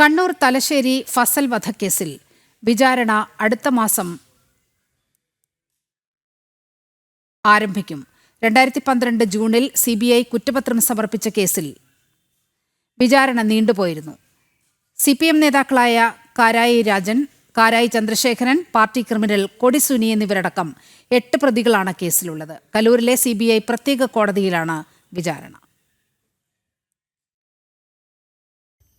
കണ്ണൂർ തലശ്ശേരി ഫസൽ വധക്കേസിൽ. വിചാരണ അടുത്ത മാസം ആരംഭിക്കും. രണ്ടായിരത്തി പന്ത്രണ്ട് ജൂണിൽ സി ബി ഐ കുറ്റപത്രം സമർപ്പിച്ച കേസിൽ വിചാരണ നീണ്ടുപോയിരുന്നു. സി പി എം നേതാക്കളായ കാരായി രാജൻ കാരായി ചന്ദ്രശേഖരൻ പാർട്ടി ക്രിമിനൽ കൊടിസുനി എന്നിവരടക്കം എട്ട് പ്രതികളാണ് കേസിലുള്ളത്. കലൂരിലെ സി പ്രത്യേക കോടതിയിലാണ് വിചാരണ.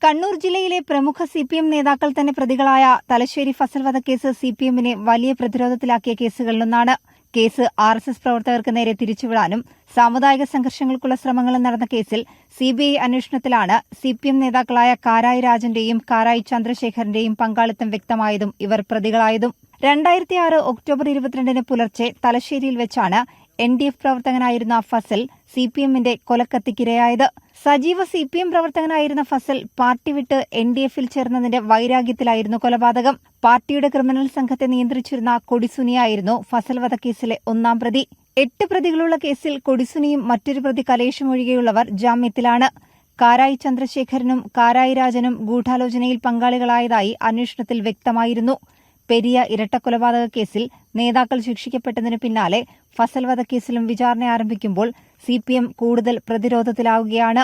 കണ്ണൂർ ജില്ലയിലെ പ്രമുഖ സി പി എം നേതാക്കൾ തന്നെ പ്രതികളായ തലശ്ശേരി ഫസൽ വധക്കേസ് സി പി എമ്മിനെ വലിയ പ്രതിരോധത്തിലാക്കിയ കേസുകളിലൊന്നാണ്. കേസ് ആർ എസ് എസ് പ്രവർത്തകർക്ക് നേരെ തിരിച്ചുവിടാനും സാമുദായിക സംഘർഷങ്ങൾക്കുള്ള ശ്രമങ്ങളും നടന്ന കേസിൽ സിബിഐ അന്വേഷണത്തിലാണ് സി പി എം നേതാക്കളായ കാരായി രാജന്റെയും കാരായി ചന്ദ്രശേഖരന്റെയും പങ്കാളിത്തം വ്യക്തമായതും ഇവർ പ്രതികളായതും. രണ്ടായിരത്തി ആറ് ഒക്ടോബർ ഇരുപത്തിരണ്ടിന് പുലർച്ചെ തലശ്ശേരിയിൽ വെച്ചാണ് എൻ ഡി എഫ് പ്രവർത്തകനായിരുന്ന ഫസൽ സി പി എമ്മിന്റെ കൊലക്കത്തിക്കിരയായത്. സജീവ സി പി എം പ്രവർത്തകനായിരുന്ന ഫസൽ പാർട്ടി വിട്ട് എൻ ഡി എഫിൽ ചേർന്നതിന്റെ വൈരാഗ്യത്തിലായിരുന്നു കൊലപാതകം. പാർട്ടിയുടെ ക്രിമിനൽ സംഘത്തെ നിയന്ത്രിച്ചിരുന്ന കൊടിസുനിയായിരുന്നു ഫസൽ വധക്കേസിലെ ഒന്നാം പ്രതി. എട്ട് പ്രതികളുള്ള കേസിൽ കൊടിസുനിയും മറ്റൊരു പ്രതി കലേഷും ഒഴികെയുള്ളവർ ജാമ്യത്തിലാണ്. കാരായി ചന്ദ്രശേഖരനും കാരായി രാജനും ഗൂഢാലോചനയിൽ പങ്കാളികളായതായി അന്വേഷണത്തിൽ വ്യക്തമായിരുന്നു. പെരിയ ഇരട്ടക്കൊലപാതക കേസിൽ നേതാക്കൾ ശിക്ഷിക്കപ്പെട്ടതിന് പിന്നാലെ ഫസൽ വധക്കേസിലും വിചാരണ ആരംഭിക്കുമ്പോൾ സിപിഎം കൂടുതൽ പ്രതിരോധത്തിലാവുകയാണ്.